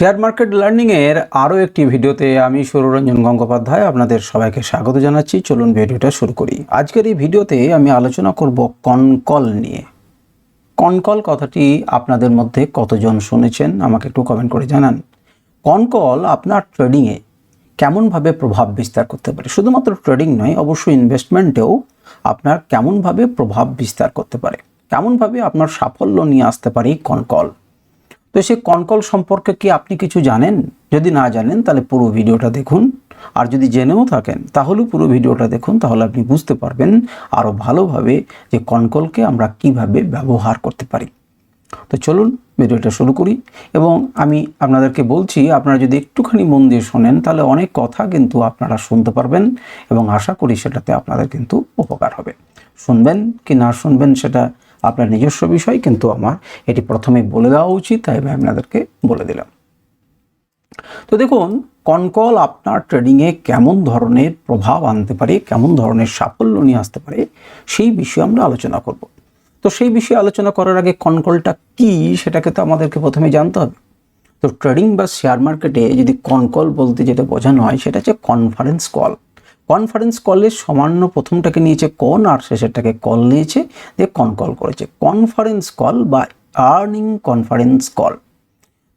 Share market লার্নিংয়ের আরও একটি ভিডিওতে আমি সুররঞ্জন গঙ্গোপাধ্যায় আপনাদের সবাইকে স্বাগত জানাচ্ছি। চলুন ভিডিওটা শুরু করি। আজকের এই ভিডিওতে আমি আলোচনা করব কনকল নিয়ে। কনকল কথাটি আপনাদের মধ্যে কতজন শুনেছেন আমাকে একটু কমেন্ট করে জানান। কনকল আপনার ট্রেডিংয়ে কেমনভাবে প্রভাব বিস্তার করতে পারে? শুধুমাত্র ট্রেডিং নয়, অবশ্যই ইনভেস্টমেন্টেও আপনার কেমনভাবে প্রভাব বিস্তার করতে পারে? কেমনভাবে আপনার সাফল্য নিয়ে আসতে পারে কনকল? তো সেই কনকল সম্পর্কে কি আপনি কিছু জানেন? যদি না জানেন, তাহলে পুরো ভিডিওটা দেখুন। আর যদি জেনেও থাকেন, তাহলেও পুরো ভিডিওটা দেখুন, তাহলে আপনি বুঝতে পারবেন আরও ভালোভাবে যে কনকলকে আমরা কীভাবে ব্যবহার করতে পারি। তো চলুন ভিডিওটা শুরু করি। এবং আমি আপনাদেরকে বলছি, আপনারা যদি একটুখানি মন দিয়ে শোনেন, তাহলে অনেক কথা কিন্তু আপনারা শুনতে পারবেন এবং আশা করি সেটাতে আপনাদের কিন্তু উপকার হবে। শুনবেন কি না শুনবেন, সেটা আপনার নিজস্ব বিষয়, কিন্তু আমার এটি প্রথমে বলে দেওয়া উচিত, তাই আমি আপনাদেরকে বলে দিলাম। তো দেখুন, কনকল আপনার ট্রেডিংয়ে কেমন ধরনের প্রভাব আনতে পারে, কেমন ধরনের সাফল্য নিয়ে আসতে পারে, সেই বিষয়ে আমরা আলোচনা করব। তো সেই বিষয়ে আলোচনা করার আগে কনকলটা কি, সেটাকে তো আমাদেরকে প্রথমে জানতে হবে। তো ট্রেডিং বা শেয়ার মার্কেটে যদি কনকল বলতে যেটা বোঝানো হয়, সেটা হচ্ছে কনফারেন্স কল কনফারেন্স কলের সামান্য প্রথমটাকে নিয়েছে কন আর শেষেরটাকে কল নিয়েছে দিয়ে কনকল করেছে। কনফারেন্স কল বা আর্নিং কনফারেন্স কল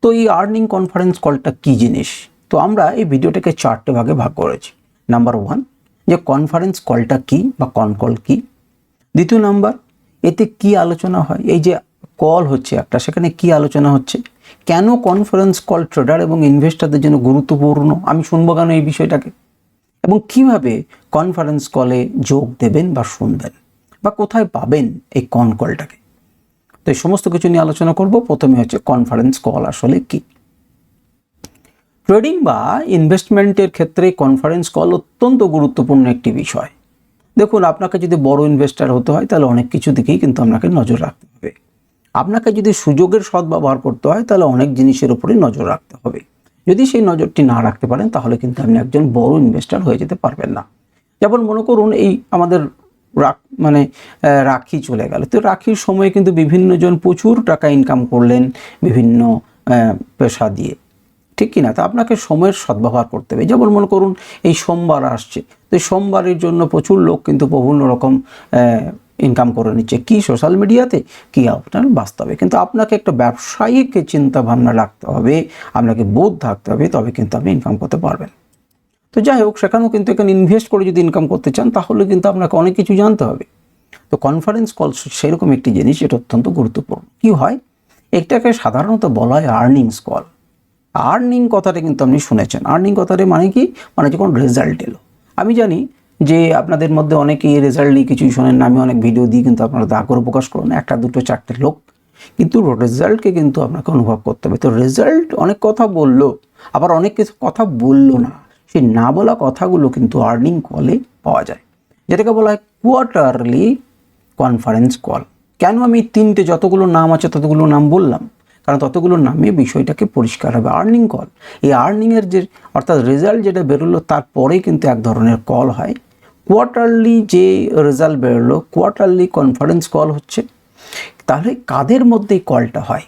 তো এই আর্নিং কনফারেন্স কলটা কী জিনিস? তো আমরা এই ভিডিওটাকে চারটে ভাগে ভাগ করেছি। নাম্বার ওয়ান যে কনফারেন্স কলটা কি বা কন কল কি? দ্বিতীয় নাম্বার এতে কি আলোচনা হয়? এই যে কল হচ্ছে একটা, সেখানে কি আলোচনা হচ্ছে? কেন কনফারেন্স কল ট্রেডার এবং ইনভেস্টারদের জন্য গুরুত্বপূর্ণ? আমি শুনব কেন এই বিষয়টাকে? এবং কীভাবে কনফারেন্স কলে যোগ দেবেন বা শুনবেন বা কোথায় পাবেন এই কন কলটাকে তো এই সমস্ত কিছু নিয়ে আলোচনা করব। প্রথমে হচ্ছে কনফারেন্স কল আসলে কি? ট্রেডিং বা ইনভেস্টমেন্টের ক্ষেত্রে কনফারেন্স কল অত্যন্ত গুরুত্বপূর্ণ একটি বিষয়। দেখুন, আপনাকে যদি বড় ইনভেস্টার হতে হয়, তাহলে অনেক কিছু দিকেই কিন্তু আপনাকে নজর রাখতে হবে। আপনাকে যদি সুযোগের সদ্ব্যবহার করতে হয়, তাহলে অনেক জিনিসের উপরে নজর রাখতে হবে। যদি সেই নজরটি না রাখতে পারেন, তাহলে কিন্তু আপনি একজন বড় ইনভেস্টার হয়ে যেতে পারবেন না। যেমন মনে করুন, এই আমাদের রাখ মানে রাখি চলে গেল। তো রাখির সময় কিন্তু বিভিন্ন জন প্রচুর টাকা ইনকাম করলেন বিভিন্ন পেশা দিয়ে। ঠিক কি না তো আপনাকে সময়ের সদ্ব্যবহার করতে হবে। যেমন মনে করুন, এই সোমবার আসছে। তো সোমবারের জন্য প্রচুর লোক কিন্তু বিভিন্ন রকম ইনকাম করে নিচ্ছে। কি সোশ্যাল মিডিয়াতে কি আপনার বাস্তবে? কিন্তু আপনাকে একটা ব্যবসায়িক চিন্তা ভাবনা রাখতে হবে, আপনাকে বোধ থাকতে হবে, তবে কিন্তু আপনি ইনকাম করতে পারবেন। তো যাই হোক, সেখানেও কিন্তু এখানে ইনভেস্ট করে যদি ইনকাম করতে চান, তাহলে কিন্তু আপনাকে অনেক কিছু জানতে হবে। তো কনফারেন্স কল সেরকম একটি জিনিস, এটা অত্যন্ত গুরুত্বপূর্ণ। কি হয়? এটাকে সাধারণত বলা হয় আর্নিংস কল আর্নিং কথাটা কিন্তু আপনি শুনেছেন। আর্নিং কথাটা মানে কি? মানে যখন রেজাল্ট এলো। আমি জানি যে আপনাদের মধ্যে অনেকে এই রেজাল্ট নিয়ে কিছুই শোনেন না। আমি অনেক ভিডিও দিই, কিন্তু আপনারা তা করে প্রকাশ করুন। একটা, দুটো, চারটে লোক। কিন্তু রেজাল্টকে কিন্তু আপনাকে অনুভব করতে হবে। তো রেজাল্ট অনেক কথা বলল, আবার অনেক কিছু কথা বলল না। সেই না বলা কথাগুলো কিন্তু আর্নিং কলে পাওয়া যায়। যেটাকে বলা হয় কোয়ার্টারলি কনফারেন্স কল কেন আমি তিনটে যতগুলো নাম আছে ততগুলো নাম বললাম? কারণ ততগুলো নামে বিষয়টাকে পরিষ্কার হবে। আর্নিং কল এই আর্নিংয়ের যে, অর্থাৎ রেজাল্ট যেটা বেরোলো তারপরেই কিন্তু এক ধরনের কল হয়। কোয়ার্টারলি যে রেজাল্ট বেরোলো কোয়ার্টারলি কনফারেন্স কল হচ্ছে। তাহলে কাদের মধ্যে কলটা হয়?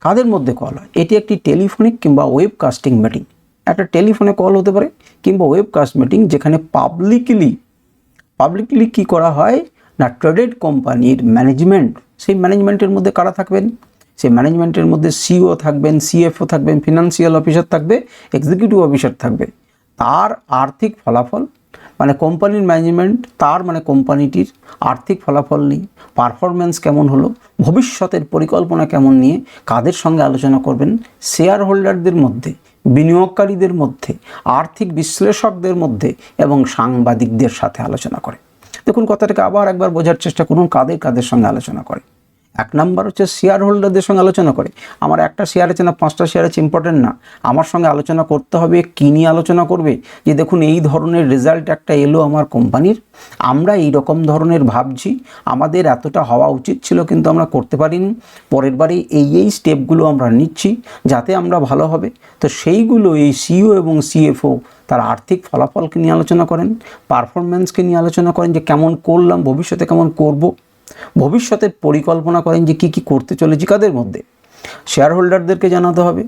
কাদের মধ্যে কল হয়? এটি একটি টেলিফোনিক কিংবা ওয়েবকাস্টিং মিটিং একটা টেলিফোনে কল হতে পারে, কিংবা ওয়েবকাস্ট মিটিং যেখানে পাবলিকলি পাবলিকলি কি করা হয়? না ট্রেডেড কোম্পানির ম্যানেজমেন্ট সেই ম্যানেজমেন্টের মধ্যে কারা থাকবেন? সেই ম্যানেজমেন্টের মধ্যে সিও থাকবেন সিএফও থাকবেন ফিনান্সিয়াল অফিসার থাকবে এক্সিকিউটিভ অফিসার থাকবে। তার আর্থিক ফলাফল মানে কোম্পানির ম্যানেজমেন্ট তার মানে কোম্পানিটির আর্থিক ফলাফল নিয়ে পারফরমেন্স কেমন হলো, ভবিষ্যতের পরিকল্পনা কেমন নিয়ে কাদের সঙ্গে আলোচনা করবেন শেয়ার হোল্ডারদের মধ্যে, বিনিয়োগকারীদের মধ্যে, আর্থিক বিশ্লেষকদের মধ্যে এবং সাংবাদিকদের সাথে আলোচনা করে। দেখুন, কথাটাকে আবার একবার বোঝার চেষ্টা করুন, কাদের কাদের সঙ্গে আলোচনা করে। এক নাম্বার হচ্ছে শেয়ার হোল্ডারদের সঙ্গে আলোচনা করে। আমার একটা শেয়ার আছে না, পাঁচটা শেয়ার আছে ইম্পর্টেন্ট না। আমার সঙ্গে আলোচনা করতে হবে, কী নিয়ে আলোচনা করবে? যে দেখুন, এই ধরনের রেজাল্ট একটা এলো আমার কোম্পানির। আমরা এই রকম ধরনের ভাবছি। আমাদের এতটা হওয়া উচিত ছিল, কিন্তু আমরা করতে পারিনি। পরের বারে এই এই স্টেপগুলো আমরা নিচ্ছি, যাতে আমরা ভালো হবে। তো সেইগুলো এই সিইও এবং সিএফও তার আর্থিক ফলাফলকে নিয়ে আলোচনা করেন পারফরমেন্সকে নিয়ে আলোচনা করেন, যে কেমন করলাম, ভবিষ্যতে কেমন করব। ভবিষ্যতের পরিকল্পনা করেন যে কি কি করতে চলেছি কাদের মধ্যে। শেয়ার হোল্ডারদেরকে জানাতে হবে।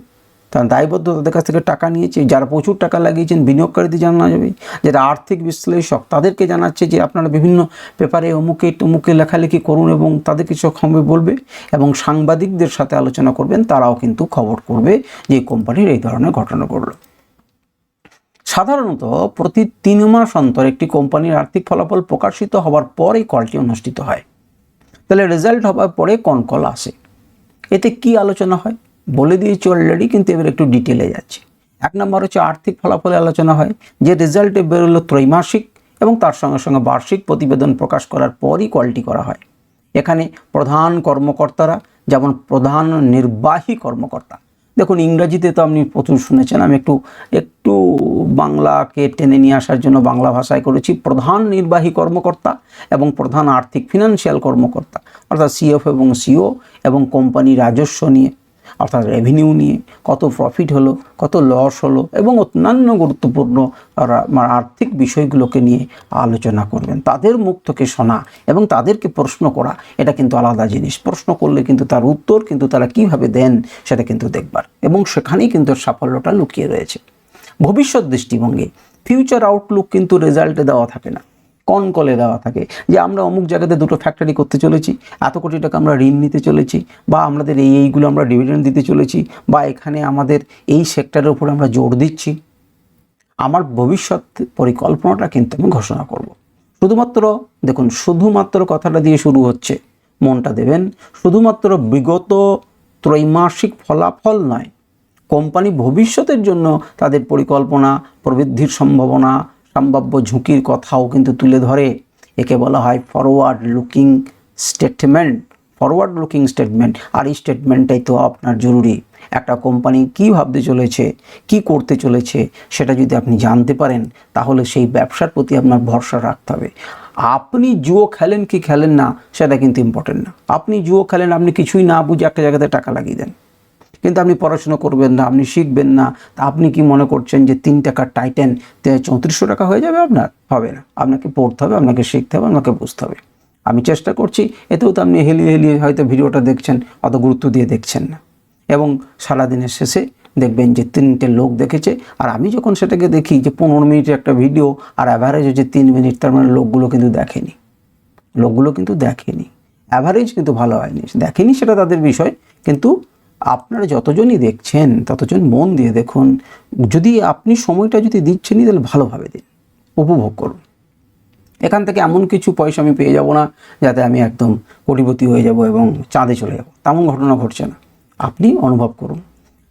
তার দায়বদ্ধ তাদের কাছ থেকে টাকা নিয়েছে, যারা প্রচুর টাকা লাগিয়েছেন, বিনিয়োগকারীদের জানা যাবে, যারা আর্থিক বিশ্লেষক তাদেরকে জানাচ্ছে যে আপনারা বিভিন্ন পেপারে অমুকে তমুকে লেখালেখি করুন এবং তাদের কিছু খবর বলবে এবং সাংবাদিকদের সাথে আলোচনা করবেন, তারাও কিন্তু খবর করবে যে কোম্পানির এই ধরনের ঘটনা ঘটলো। সাধারণত প্রতি তিন মাস অন্তর একটি কোম্পানির আর্থিক ফলাফল প্রকাশিত হওয়ার পর কলটি অনুষ্ঠিত হয়। তাহলে রেজাল্ট হবার পরে কোন কল আসে? এতে কি আলোচনা হয়? বলে দিয়েছি অলরেডি কিন্তু এবার একটু ডিটেলে যাচ্ছে। এক নম্বর হচ্ছে আর্থিক ফলাফলে আলোচনা হয়, যে রেজাল্টে বেরোলো ত্রৈমাসিক এবং তার সঙ্গে সঙ্গে বার্ষিক প্রতিবেদন প্রকাশ করার পরই কলটি করা হয়। এখানে প্রধান কর্মকর্তারা, যেমন প্রধান নির্বাহী কর্মকর্তা দেখুন, ইংরাজিতে তো আপনি প্রচুর শুনেছেন। আমি একটু একটু বাংলাকে টেনে নিয়ে আসার জন্য বাংলা ভাষায় করেছি। প্রধান নির্বাহী কর্মকর্তা এবং প্রধান আর্থিক, ফিনান্সিয়াল কর্মকর্তা, অর্থাৎ সিএফ এবং সিও এবং কোম্পানি রাজস্ব নিয়ে। অর্থাৎ রেভিনিউ নিয়ে কত প্রফিট হলো, কত লস হলো এবং অন্যান্য গুরুত্বপূর্ণ মানে আর্থিক বিষয়গুলোকে নিয়ে আলোচনা করবেন। তাদের মুখ থেকে শোনা এবং তাদেরকে প্রশ্ন করা, এটা কিন্তু আলাদা জিনিস। প্রশ্ন করলে কিন্তু তার উত্তর কিন্তু তারা কীভাবে দেন সেটা কিন্তু দেখবার। এবং সেখানেই কিন্তু সাফল্যটা লুকিয়ে রয়েছে। ভবিষ্যৎ দৃষ্টিভঙ্গি ফিউচার আউটলুক কিন্তু রেজাল্টে দেওয়া থাকে না। কন কলে দেওয়া থাকে যে আমরা অমুক জায়গাতে দুটো ফ্যাক্টরি করতে চলেছি, এত কোটি টাকা আমরা ঋণ নিতে চলেছি বা আমাদের এই এইগুলো আমরা ডিভিডেন্ড দিতে চলেছি বা এখানে আমাদের এই সেক্টরের উপরে আমরা জোর দিচ্ছি আমার ভবিষ্যৎ পরিকল্পনাটা কিন্তু আমি ঘোষণা করব। শুধুমাত্র দেখুন, শুধুমাত্র কথাটা দিয়ে শুরু হচ্ছে, মনটা দেবেন, শুধুমাত্র বিগত ত্রৈমাসিক ফলাফল নয়, কোম্পানি ভবিষ্যতের জন্য তাদের পরিকল্পনা, প্রবৃদ্ধির সম্ভাবনা সম্ভাব্য ঝুঁকির কথাও কিন্তু তুলে ধরে। একে বলা হয় forward looking statement forward looking statement আর এই স্টেটমেন্টটাই তো আপনার জরুরি। একটা কোম্পানি কী ভাবতে চলেছে, কি করতে চলেছে, সেটা যদি আপনি জানতে পারেন, তাহলে সেই ব্যবসার প্রতি আপনার ভরসা রাখতে হবে। আপনি জুয়ো খেলেন কি খেলেন না, সেটা কিন্তু ইম্পর্টেন্ট না। আপনি জুয়ো খেলেন, আপনি কিছুই না বুঝে একটা জায়গাতে টাকা লাগিয়ে দেন। কিন্তু আপনি পড়াশোনা করবেন না, আপনি শিখবেন না, তা আপনি কি মনে করছেন যে তিন টাকার টাইটেন চৌত্রিশশো টাকা হয়ে যাবে আপনার? হবে না। আপনাকে পড়তে হবে, আপনাকে শিখতে হবে, আপনাকে বুঝতে হবে। আমি চেষ্টা করছি, এতেও তো আপনি হেলিয়ে হেলিয়ে হয়তো ভিডিওটা দেখছেন, অত গুরুত্ব দিয়ে দেখছেন না। এবং সারাদিনের শেষে দেখবেন যে তিনটে লোক দেখেছে, আর আমি যখন সেটাকে দেখি যে পনেরো মিনিটের একটা ভিডিও, আর অ্যাভারেজ হচ্ছে তিন মিনিট, তার মানে লোকগুলো কিন্তু দেখেনি। লোকগুলো কিন্তু দেখেনি। অ্যাভারেজ কিন্তু ভালো হয়নি। দেখেনি সেটা তাদের বিষয়, কিন্তু আপনারা যতজনই দেখছেন, ততজন মন দিয়ে দেখুন। যদি আপনি সময়টা যদি দিচ্ছেনই, তাহলে ভালোভাবে দিন। উপভোগ করুন। এখান থেকে এমন কিছু পয়সা আমি পেয়ে যাব না, যাতে আমি একদম কোটিপতি হয়ে যাব এবং চাঁদে চলে যাব। তেমন ঘটনা ঘটছে না। আপনি অনুভব করুন।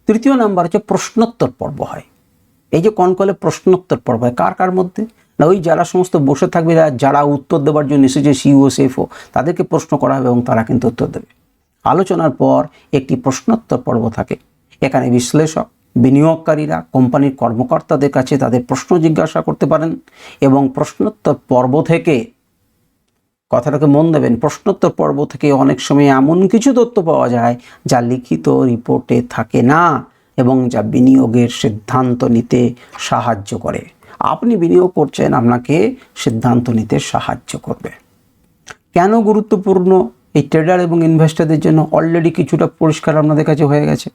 তৃতীয় নাম্বার হচ্ছে প্রশ্নোত্তর পর্ব হয়। এই যে কনকলে প্রশ্নোত্তর পর্ব হয়, কার কার মধ্যে? না, ওই যারা সমস্ত বসে থাকবে, যারা- উত্তর দেওয়ার জন্য এসেছে সিও সেফও তাদেরকে প্রশ্ন করা হবে এবং তারা কিন্তু উত্তর দেবে। আলোচনার পর একটি প্রশ্নোত্তর পর্ব থাকে। এখানে বিশ্লেষক, বিনিয়োগকারীরা, কোম্পানির কর্মকর্তাদের কাছে তাদের প্রশ্ন জিজ্ঞাসা করতে পারেন এবং প্রশ্নোত্তর পর্ব থেকে কথাটাকে মন দেবেন। প্রশ্নোত্তর পর্ব থেকে অনেক সময় এমন কিছু তথ্য পাওয়া যায় যা লিখিত রিপোর্টে থাকে না এবং যা বিনিয়োগের সিদ্ধান্ত নিতে সাহায্য করে। আপনি বিনিয়োগ করছেন, আপনাকে সিদ্ধান্ত নিতে সাহায্য করবে। কেন গুরুত্বপূর্ণ? এই ট্রেডার এবং ইনভেস্টরদের জন্য অলরেডি কিছুটা পরিষ্কার আপনাদের কাছে হয়ে গেছে।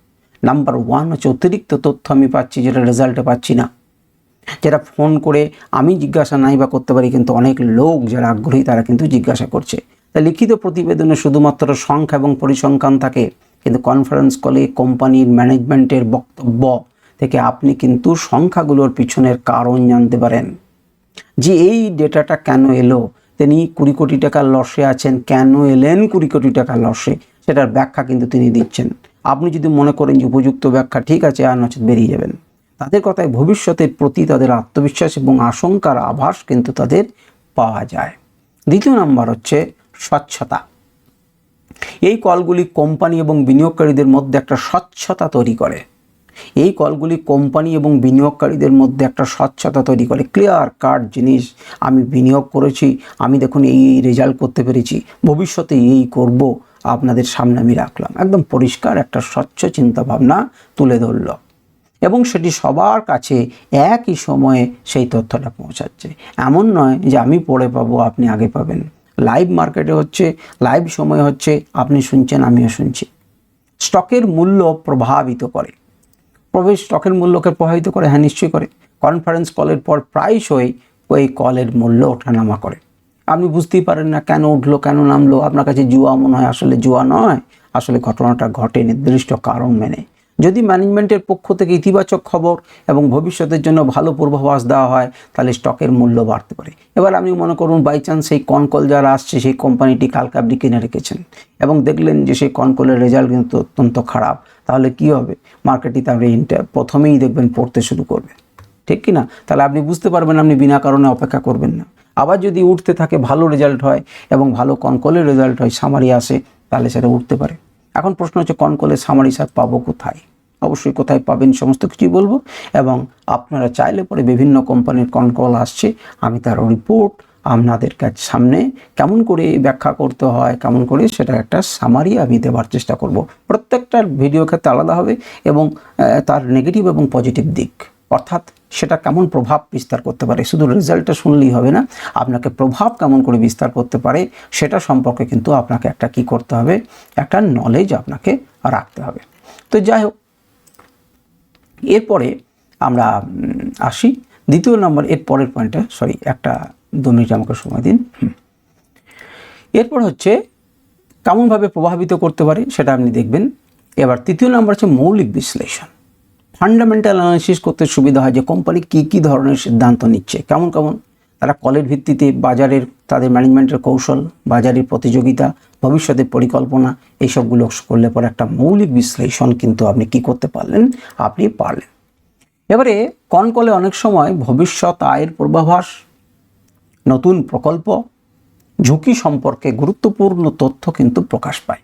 নাম্বার ওয়ান হচ্ছে অতিরিক্ত তথ্য আমি পাচ্ছি, যেটা রেজাল্টে পাচ্ছি না। যেটা ফোন করে আমি জিজ্ঞাসা নাই বা করতে পারি, কিন্তু অনেক লোক যারা আগ্রহী, তারা কিন্তু জিজ্ঞাসা করছে। তা লিখিত প্রতিবেদনে শুধুমাত্র সংখ্যা এবং পরিসংখ্যান থাকে, কিন্তু কনফারেন্স কলে কোম্পানির ম্যানেজমেন্টের বক্তব্য থেকে আপনি কিন্তু সংখ্যাগুলোর পিছনের কারণ জানতে পারেন। যে এই ডেটাটা কেন এলো তিনি কুড়ি কোটি টাকা লসে আছেন। কেন এলেন কুড়ি কোটি টাকা লসে? সেটার ব্যাখ্যা কিন্তু তিনি দিচ্ছেন। আপনি যদি মনে করেন যে উপযুক্ত ব্যাখ্যা ঠিক আছে, আর নচেত বেরিয়ে যাবেন। তাদের কথায় ভবিষ্যতের প্রতি তাদের আত্মবিশ্বাস এবং আশঙ্কার আভাস কিন্তু তাদের পাওয়া যায়। দ্বিতীয় নাম্বার হচ্ছে স্বচ্ছতা। এই কলগুলি কোম্পানি এবং বিনিয়োগকারীদের মধ্যে একটা স্বচ্ছতা তৈরি করে। এই কলগুলি কোম্পানি এবং বিনিয়োগকারীদের মধ্যে একটা স্বচ্ছতা তৈরি করে। ক্লিয়ার কাট জিনিস আমি বিনিয়োগ করেছি, আমি দেখুন এই রেজাল্ট করতে পেরেছি, ভবিষ্যতে এই করব, আপনাদের সামনে আমি রাখলাম। একদম পরিষ্কার একটা স্বচ্ছ চিন্তাভাবনা তুলে ধরল। এবং সেটি সবার কাছে একই সময়ে সেই তথ্যটা পৌঁছাচ্ছে। এমন নয় যে আমি পড়ে পাবো, আপনি আগে পাবেন। লাইভ মার্কেটে হচ্ছে লাইভ সময় হচ্ছে, আপনি শুনছেন, আমিও শুনছি। স্টকের মূল্য প্রভাবিত করে। প্রবেশ স্টকের মূল্যকে প্রভাবিত করে হ্যাঁ নিশ্চয়ই করে। কনফারেন্স কলের পর প্রায়শই ওই কলের মূল্য ওঠানামা করে। আপনি বুঝতেই পারেন না কেন উঠল, কেন নামলো। আপনার কাছে জুয়া মনে হয় আসলে জুয়া নয়। আসলে ঘটনাটা ঘটে নির্দিষ্ট কারণ মেনে। যদি ম্যানেজমেন্টের পক্ষ থেকে ইতিবাচক খবর এবং ভবিষ্যতের জন্য ভালো পূর্বাভাস দেওয়া হয়, তাহলে স্টকের মূল্য বাড়তে পারে। এবার আপনি মনে করুন বাই চান্স সেই কনকল যারা আসছে, সেই কোম্পানিটি কালকে আপনি কিনে রেখেছেন এবং দেখলেন যে সেই কনকলের রেজাল্ট কিন্তু অত্যন্ত খারাপ, তাহলে কি হবে? আপনি ইন্টার প্রথমেই দেখবেন পড়তে শুরু করবে। ঠিক কি না তাহলে আপনি বুঝতে পারবেন আপনি বিনা কারণে অপেক্ষা করবেন না। আবার যদি উঠতে থাকে ভালো রেজাল্ট হয় এবং ভালো কনকলের রেজাল্ট হয়, সামারি আসে, তাহলে সেটা উঠতে পারে। এখন প্রশ্ন হচ্ছে কনকলের সামারি স্যার পাবো কোথায়? অবশ্যই কোথায় পাবেন, সমস্ত কিছুই বলব। এবং আপনারা চাইলে পরে বিভিন্ন কোম্পানির কনকল আসছে, আমি তার রিপোর্ট আপনাদের কাছে সামনে কেমন করে ব্যাখ্যা করতে হয়, কেমন করে সেটা একটা সামারি আমি দেওয়ার চেষ্টা করব। প্রত্যেকটার ভিডিও ক্ষেত্রে আলাদা হবে এবং তার নেগেটিভ এবং পজিটিভ দিক। অর্থাৎ সেটা কেমন প্রভাব বিস্তার করতে পারে? শুধু রেজাল্টটা শুনলেই হবে না, আপনাকে প্রভাব কেমন করে বিস্তার করতে পারে সেটা সম্পর্কে কিন্তু আপনাকে একটা কি করতে হবে? একটা নলেজ আপনাকে রাখতে হবে। তো যাই হোক, এরপরে আমরা আসি। দ্বিতীয় নম্বর এর পরের পয়েন্টটা সরি একটা দু মিনিট আমাকে সময় দিন। এরপর হচ্ছে, কেমনভাবে প্রভাবিত করতে পারে সেটা আপনি দেখবেন। এবার তৃতীয় নম্বর হচ্ছে মৌলিক বিশ্লেষণ। ফান্ডামেন্টাল অ্যানালিসিস করতে সুবিধা হয় যে কোম্পানি কী কী ধরনের সিদ্ধান্ত নিচ্ছে। কেমন কেমন? তারা কলের ভিত্তিতে বাজারের, তাদের ম্যানেজমেন্টের কৌশল, বাজারের প্রতিযোগিতা, ভবিষ্যতের পরিকল্পনা, এইসবগুলো করলে পরে একটা মৌলিক বিশ্লেষণ কিন্তু আপনি কি করতে পারলেন? আপনি পারলেন। এবারে কনকলে অনেক সময় ভবিষ্যৎ আয়ের পূর্বাভাস, নতুন প্রকল্প, ঝুঁকি সম্পর্কে গুরুত্বপূর্ণ তথ্য কিন্তু প্রকাশ পায়।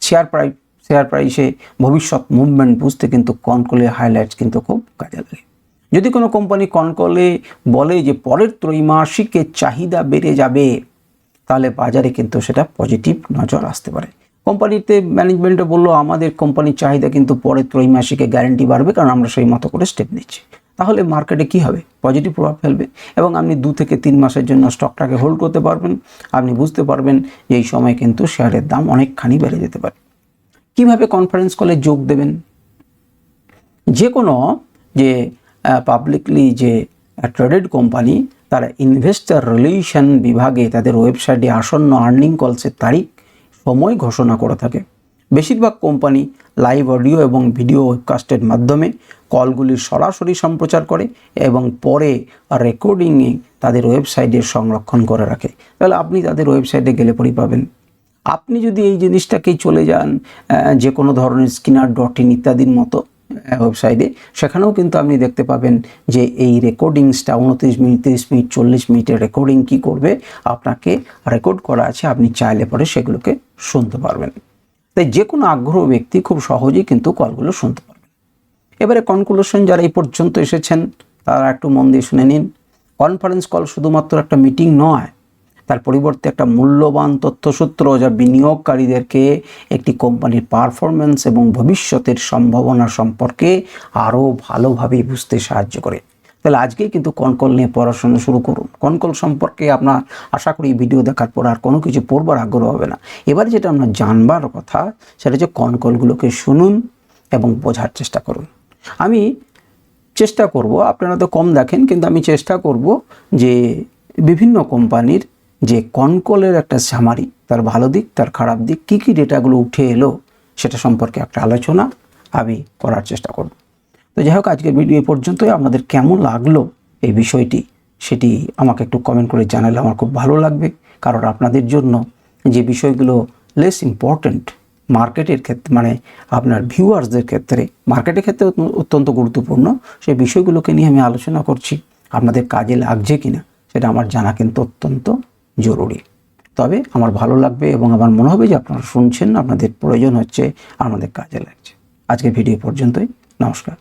শেয়ার প্রাইস শেয়ার প্রাইসে ভবিষ্যৎ মুভমেন্ট বুঝতে কিন্তু কনকলে হাইলাইটস কিন্তু খুব কাজে লাগে। যদি কোনো কোম্পানি কনকলে বলে যে পরের ত্রৈমাসিকে চাহিদা বেড়ে যাবে, তাহলে বাজারে কিন্তু সেটা পজিটিভ নজর আসতে পারে। কোম্পানিতে ম্যানেজমেন্টে বলল, আমাদের কোম্পানির চাহিদা কিন্তু পরের ত্রৈমাসিকে গ্যারেন্টি বাড়বে, কারণ আমরা সেই মতো করে স্টেপ নিচ্ছি। তাহলে মার্কেটে কি হবে? পজিটিভ প্রভাব ফেলবে এবং আপনি দু থেকে তিন মাসের জন্য স্টকটাকে হোল্ড করতে পারবেন। আপনি বুঝতে পারবেন যে এই সময় কিন্তু শেয়ারের দাম অনেকখানি বেড়ে যেতে পারে। কীভাবে কনফারেন্স কলে যোগ দেবেন? যে কোনো যে পাবলিকলি যে ট্রেডেড কোম্পানি তারা ইনভেস্টার রিলেশন বিভাগে তাদের ওয়েবসাইটে আসন্ন আর্নিং কলসের তারিখ, সময় ঘোষণা করে থাকে। বেশিরভাগ কোম্পানি লাইভ অডিও এবং ভিডিও ওয়েবকাস্টের মাধ্যমে কলগুলির সরাসরি সম্প্রচার করে এবং পরে রেকর্ডিংয়ে তাদের ওয়েবসাইটে সংরক্ষণ করে রাখে। তাহলে আপনি তাদের ওয়েবসাইটে গেলে পরেই পাবেন। আপনি যদি এই জিনিসটাকেই চলে যান যে কোনো ধরনের স্কিনার, ডট ইন ইত্যাদির মতো ওয়েবসাইটে, সেখানেও কিন্তু আপনি দেখতে পাবেন যে এই রেকর্ডিংসটা উনত্রিশ মিনিট, তিরিশ মিনিট, চল্লিশ মিনিটের রেকর্ডিং কি করবে, আপনাকে রেকর্ড করা আছে, আপনি চাইলে পরে সেগুলোকে শুনতে পারবেন। তাই যে কোনো আগ্রহ ব্যক্তি খুব সহজেই কিন্তু কলগুলো শুনতে পারবেন এবারে কনক্লুশন, যারা এই পর্যন্ত এসেছেন, তারা একটু মন দিয়ে শুনে নিন। কনফারেন্স কল শুধুমাত্র একটা মিটিং নয় তার পরিবর্তে একটা মূল্যবান তথ্যসূত্র যা বিনিয়োগকারীদেরকে একটি কোম্পানির পারফরমেন্স এবং ভবিষ্যতের সম্ভাবনা সম্পর্কে আরও ভালোভাবে বুঝতে সাহায্য করে। তাহলে আজকেই কিন্তু কনকল নিয়ে পড়াশোনা শুরু করুন। কনকল সম্পর্কে আপনার আশা করি ভিডিও দেখার পর আর কোনো কিছু পড়বার আগ্রহ হবে না। এবার যেটা আপনার জানবার কথা, সেটা হচ্ছে কনকলগুলোকে শুনুন এবং বোঝার চেষ্টা করুন। আমি চেষ্টা করব, আপনারা তো কম দেখেন, কিন্তু আমি চেষ্টা করব যে বিভিন্ন কোম্পানির যে কনকলের একটা সামারি তার ভালো দিক, তার খারাপ দিক, কী কী ডেটাগুলো উঠে এলো সেটা সম্পর্কে একটা আলোচনা আমি করার চেষ্টা করব। তো যাই হোক, আজকের ভিডিও এই পর্যন্তই। আপনাদের কেমন লাগল এই বিষয়টি সেটি আমাকে একটু কমেন্ট করে জানালে আমার খুব ভালো লাগবে। কারণ আপনাদের জন্য যে বিষয়গুলো লেস ইম্পর্ট্যান্ট মার্কেটের ক্ষেত্রে মানে আপনার ভিউয়ার্সদের ক্ষেত্রে মার্কেটের ক্ষেত্রে অত্যন্ত গুরুত্বপূর্ণ, সেই বিষয়গুলোকে নিয়ে আমি আলোচনা করছি। আপনাদের কাজে লাগছে কিনা সেটা আমার জানা কিন্তু অত্যন্ত জরুরি। তবে আমার ভালো লাগবে এবং আমার মনে হবে যে আপনারা শুনছেন, আপনাদের প্রয়োজন হচ্ছে আমাদের কাজে লাগছে। আজকে ভিডিও পর্যন্তই। নমস্কার।